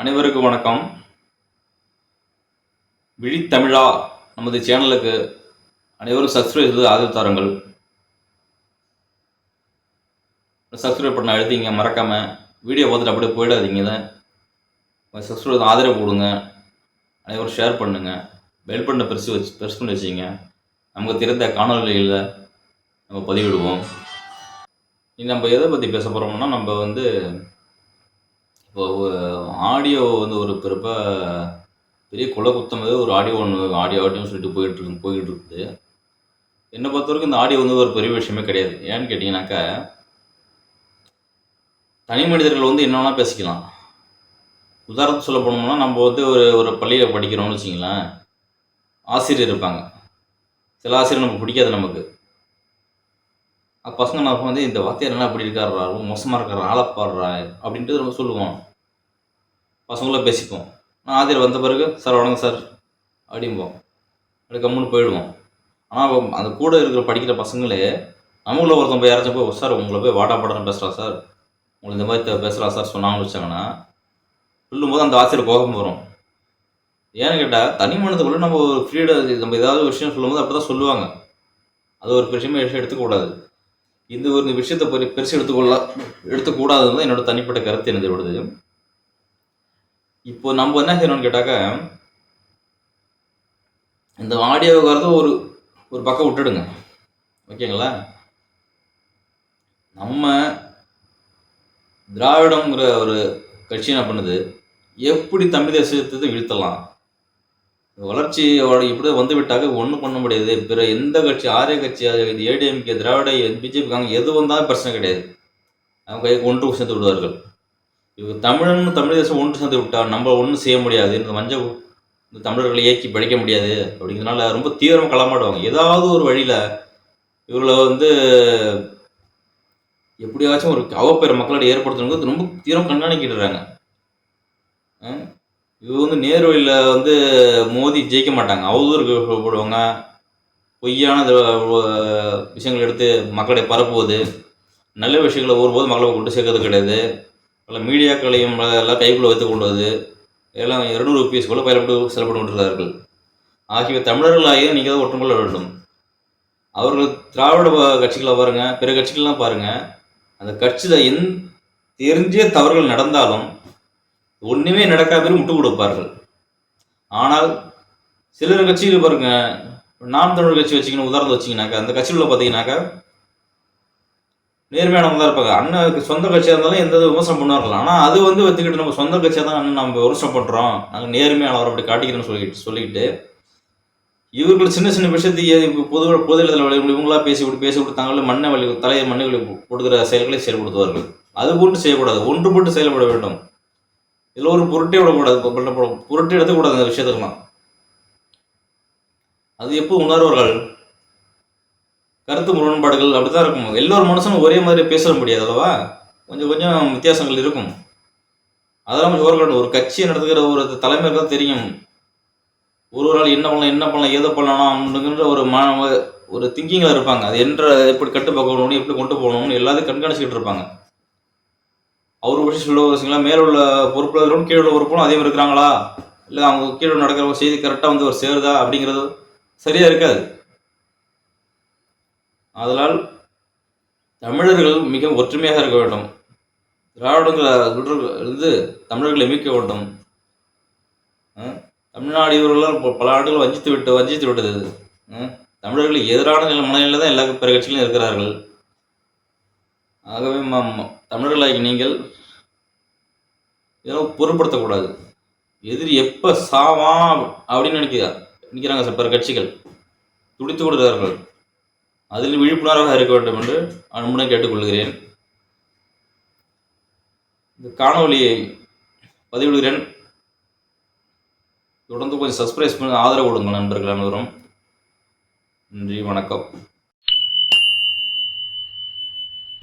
அனைவருக்கும் வணக்கம். விழித்தமிழா நமது சேனலுக்கு அனைவரும் சப்ஸ்கிரைப் செய்து ஆதரவு தாருங்கள். சப்ஸ்கிரைப் பண்ண அழுத்திங்க மறக்காம வீடியோ பார்த்துட்டு அப்படியே போயிடாதீங்க. தான் சப்ஸ்கிரைப் ஆதரவு கொடுங்க. அனைவரும் ஷேர் பண்ணுங்க. பெல் பண்ண பெருசு வச்சு பெருசு பண்ணி வச்சுங்க. நமக்கு தெரிந்த காணொலிகளில் நம்ம பதிவிடுவோம். நம்ம எதை பற்றி பேச போகிறோம்னா நம்ம வந்து இப்போ ஆடியோ வந்து ஒரு பிறப்ப பெரிய குல குத்தம் ஒரு ஆடியோ ஒன்று ஆடியோ ஆடியோன்னு சொல்லிட்டு போயிட்டு இருக்கு போயிட்டு இருக்குது. என்னை பொறுத்த வரைக்கும் இந்த ஆடியோ வந்து ஒரு பெரிய விஷயமே கிடையாது. ஏன்னு கேட்டிங்கனாக்கா தனி மனிதர்கள் வந்து என்னென்னா பேசிக்கலாம். உதாரணத்துக்கு சொல்ல போனோம்னா நம்ம வந்து ஒரு ஒரு பள்ளியில் படிக்கிறோம்னு வச்சிங்களேன் ஆசிரியர் இருப்பாங்க. சில ஆசிரியர் நமக்கு பிடிக்காது நமக்கு. பசங்க நான் வந்து இந்த வாத்தியார் என்ன அப்படி இருக்காரா ரொம்ப மோசமாக இருக்கிறா ஆளப்பாடுறா அப்படின்ட்டு நம்ம சொல்லுவோம். பசங்கள பேசிப்போம். நான் ஆதிர் வந்த பிறகு சார் வணக்கம் சார் அப்படிம்போம். அப்படி கம்முன்னு போயிடுவோம். ஆனால் அந்த கூட இருக்கிற படிக்கிற பசங்களே நம்மள ஒருத்தன் போய் யாராச்சும் போய் சார் உங்களை போய் வாடா பாடம் பேசுகிறா சார். உங்களை இந்த மாதிரி பேசுகிறா சார் சொன்னாங்கன்னு வச்சாங்கன்னா சொல்லும்போது அந்த ஆசிரியர் கோபம் வரும். ஏன்னு கேட்டால் தனி மனதுக்குள்ளே நம்ம ஒரு ஃப்ரீடம் நம்ம ஏதாவது ஒரு விஷயம் சொல்லும்போது அப்படி தான் சொல்லுவாங்க. அது ஒரு விஷயமே எடுத்துக்கூடாது இந்த ஒரு விஷயத்தை பெரு பெருசு எடுத்துக்கொள்ள எடுத்துக்கூடாதுன்னு தான் என்னோட தனிப்பட்ட கருத்து என்னது விடுது இப்போ நம்ம என்ன செய்யணும்னு கேட்டாக்க இந்த ஆடியோ ஒரு ஒரு பக்கம் விட்டுடுங்க. ஓகேங்களா? நம்ம திராவிடம்ங்கிற ஒரு கட்சி என்ன பண்ணுது? எப்படி தமிழ் தேசியத்தை வீழ்த்தலாம் வளர்ச்சியோட இப்படி வந்து விட்டாக்க ஒன்றும் பண்ண முடியாது. பிற எந்த கட்சி ஆரிய கட்சி இது ஏடிஎம்கே திராவிட பிஜேபி காங்க எது வந்தாலும் பிரச்சனை கிடையாது. அவங்க கைக்கு ஒன்று சேர்ந்து விடுவார்கள். இவங்க தமிழன் தமிழ் தேசம் ஒன்று சேர்ந்து விட்டால் நம்ம ஒன்றும் செய்ய முடியாது. இந்த மஞ்ச இந்த தமிழர்களை இயக்கி படிக்க முடியாது. அப்படிங்கிறதுனால ரொம்ப தீவிரம் களமாடுவாங்க. ஏதாவது ஒரு வழியில் இவர்களை வந்து எப்படியாச்சும் ஒரு அவப்பெற மக்களோட ஏற்படுத்தணுங்கிறது ரொம்ப தீவிரம் கண்காணிக்கிட்டுறாங்க இவங்க வந்து நேர் வழியில் வந்து மோதி ஜெயிக்க மாட்டாங்க. அவதூறு போடுவாங்க பொய்யான விஷயங்கள் விஷயங்களை எடுத்து மக்களை பரப்புவது. நல்ல விஷயங்களை ஒருபோது மக்களை கொண்டு சேர்க்கறது கிடையாது. பல மீடியாக்களையும் எல்லாம் கைக்குள்ளே வைத்துக் கொள்வது. எல்லாம் இருநூறு ருபீஸ் கூட பயன்பட்டு செலப்பட்டு கொண்டிருக்கிறார்கள். ஆகியவை தமிழர்களாகிய நீங்கள் தான் ஒற்றுக்கொள்ள வேண்டும். அவர்கள் திராவிட கட்சிகளை பாருங்கள் பிற கட்சிகள்லாம் பாருங்கள் அந்த கட்சியில் எந் தெரிஞ்சே தவறுகள் நடந்தாலும் ஒன்றுமே நடக்காத மாதிரி கொடுப்பார்கள். ஆனால் சிலர் கட்சிகள் பாருங்க நாம் தமிழர் கட்சி வச்சிக்கணும் உதாரணம் வச்சிங்கனாக்கா அந்த கட்சியில் பார்த்தீங்கன்னாக்கா நேர்மையானவங்க தான் இருப்பாங்க. அண்ணனுக்கு சொந்த கட்சியாக இருந்தாலும் எந்த விமர்சனம் பண்ணுவார்கள். ஆனால் அது வந்து வச்சுக்கிட்டு நம்ம சொந்த கட்சியாக தான் அண்ணன் நம்ம விமர்சனம் பண்ணுறோம் நாங்கள் நேர்மையானவர் அப்படி காட்டிக்கிறோம்னு சொல்லிட்டு சொல்லிக்கிட்டு இவர்கள் சின்ன சின்ன விஷயத்தையே இப்போ பொது பொது இடத்துல இவங்களா பேசி விட்டு பேசி விட்டு தாங்களே மண்ணை வழி தலையை மண்ணை வழி கொடுக்குற செயல்களை செயல்படுத்துவார்கள். அது போட்டு செய்யக்கூடாது. ஒன்றுபட்டு செயல்பட வேண்டும். இதில் ஒரு பொருட்டே விடக்கூடாது புரட்டி எடுத்துக்கூடாது அந்த விஷயத்துக்கெல்லாம். அது எப்போ உணர்வார்கள்? கருத்து முரண்பாடுகள் அப்படிதான் இருக்கும். எல்லோரும் மனுஷனும் ஒரே மாதிரி பேச முடியாது அல்லவா? கொஞ்சம் கொஞ்சம் வித்தியாசங்கள் இருக்கும். அதெல்லாம் கொஞ்சம் ஓரக்கணும் ஒரு கட்சியை நடத்துகிற ஒரு தலைமைக்கு தான் தெரியும். ஒரு ஒரு ஆள் என்ன பண்ணலாம் என்ன பண்ணலாம் ஏதோ பண்ணலாம் அப்படிங்கிற ஒரு ம ஒரு திங்கிங்கில் இருப்பாங்க. அது என்ற எப்படி கட்டுப்பாக்கணும்னு எப்படி கொண்டு போகணும்னு எல்லாத்தையும் கண்காணிச்சுக்கிட்டு இருப்பாங்க. அவர் பற்றி சொல்ல வச்சுங்களா மேல உள்ள பொறுப்பில் இருக்கிறவங்க கீழே உள்ள பொறுப்பும் அதே மாதிரி இருக்கிறாங்களா? இல்லை அவங்க கீழே நடக்கிற ஒரு செய்தி கரெக்டாக வந்து ஒரு சேருதா அப்படிங்கிறது சரியா இருக்காது. அதனால் தமிழர்கள் மிக ஒற்றுமையாக இருக்க வேண்டும். திராவிடங்களை இருந்து தமிழர்களை மீட்க வேண்டும். தமிழ்நாடு இவர்களால் ப- பல ஆண்டுகள் வஞ்சித்து விட்டு வஞ்சித்து விட்டது தமிழர்களுக்கு எதிரான நிலை மனநிலையில் தான் எல்லா பிற கட்சிகளும் இருக்கிறார்கள். ஆகவே ம- தமிழர்களாகி நீங்கள் இதெல்லாம் பொருட்படுத்தக்கூடாது. எதிரி எப்போ சாவான் அப்படின்னு நினைக்கிறா நினைக்கிறாங்க சில பிற கட்சிகள். துடித்து கொடுக்கிறார்கள் அதில் விழிப்புணர்வாக இருக்க வேண்டும் என்று அன்புடன் கேட்டுக்கொள்கிறேன். இந்த காணொலியை பதிவிடுகிறேன். தொடர்ந்து கொஞ்சம் சப்ஸ்கிரைப் பண்ணி ஆதரவு கொடுங்க நண்பர்கள் அனைவரும். நன்றி வணக்கம்.